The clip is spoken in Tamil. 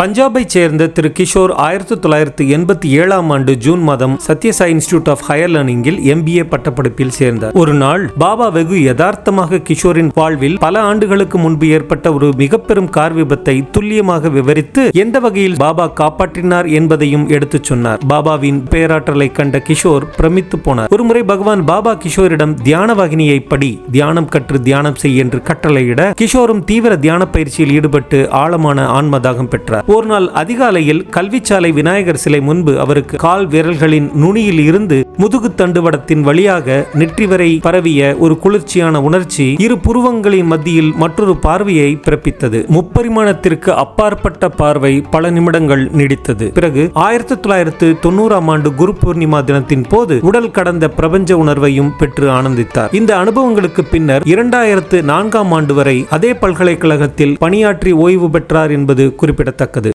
பஞ்சாபைச் சேர்ந்த திரு கிஷோர் ஆயிரத்தி தொள்ளாயிரத்தி எண்பத்தி ஏழாம் ஆண்டு ஜூன் மாதம் சத்யசாய் இன்ஸ்டிடியூட் ஆஃப் ஹையர் லேர்னிங்கில் எம்பிஏ பட்டப்படிப்பில் சேர்ந்தார். ஒரு நாள் பாபா வெகு யதார்த்தமாக கிஷோரின் வாழ்வில் பல ஆண்டுகளுக்கு முன்பு ஏற்பட்ட ஒரு மிக பெரும் கார் விபத்தை துல்லியமாக விவரித்து எந்த வகையில் பாபா காப்பாற்றினார் என்பதையும் எடுத்துச் சொன்னார். பாபாவின் பேராற்றலை கண்ட கிஷோர் பிரமித்து போனார். ஒருமுறை பகவான் பாபா கிஷோரிடம் தியான வாகினியை படி தியானம் கற்று தியானம் செய் என்று கட்டளையிட கிஷோரும் தீவிர தியான பயிற்சியில் ஈடுபட்டு ஆழமான ஆன்மதாகம் பெற்றார். ஒரு நாள் அதிகாலையில் கல்விச்சாலை விநாயகர் சிலை முன்பு அவருக்கு கால் விரல்களின் நுனியில் இருந்து முதுகு தண்டுவடத்தின் வழியாக நெற்றி வரை பரவிய ஒரு குளிர்ச்சியான உணர்ச்சி இரு புருவங்களின் மத்தியில் மற்றொரு பார்வையை பிறப்பித்தது. முப்பரிமாணத்திற்கு அப்பாற்பட்ட பார்வை பல நிமிடங்கள் நீடித்தது. பிறகு ஆயிரத்தி தொள்ளாயிரத்து தொண்ணூறாம் ஆண்டு குரு பூர்ணிமா தினத்தின் போது உடல் கடந்த பிரபஞ்ச உணர்வையும் பெற்று ஆனந்தித்தார். இந்த அனுபவங்களுக்கு பின்னர் இரண்டாயிரத்து நான்காம் ஆண்டு வரை அதே பல்கலைக்கழகத்தில் பணியாற்றி ஓய்வு பெற்றார் என்பது குறிப்பிடத்தக்கது.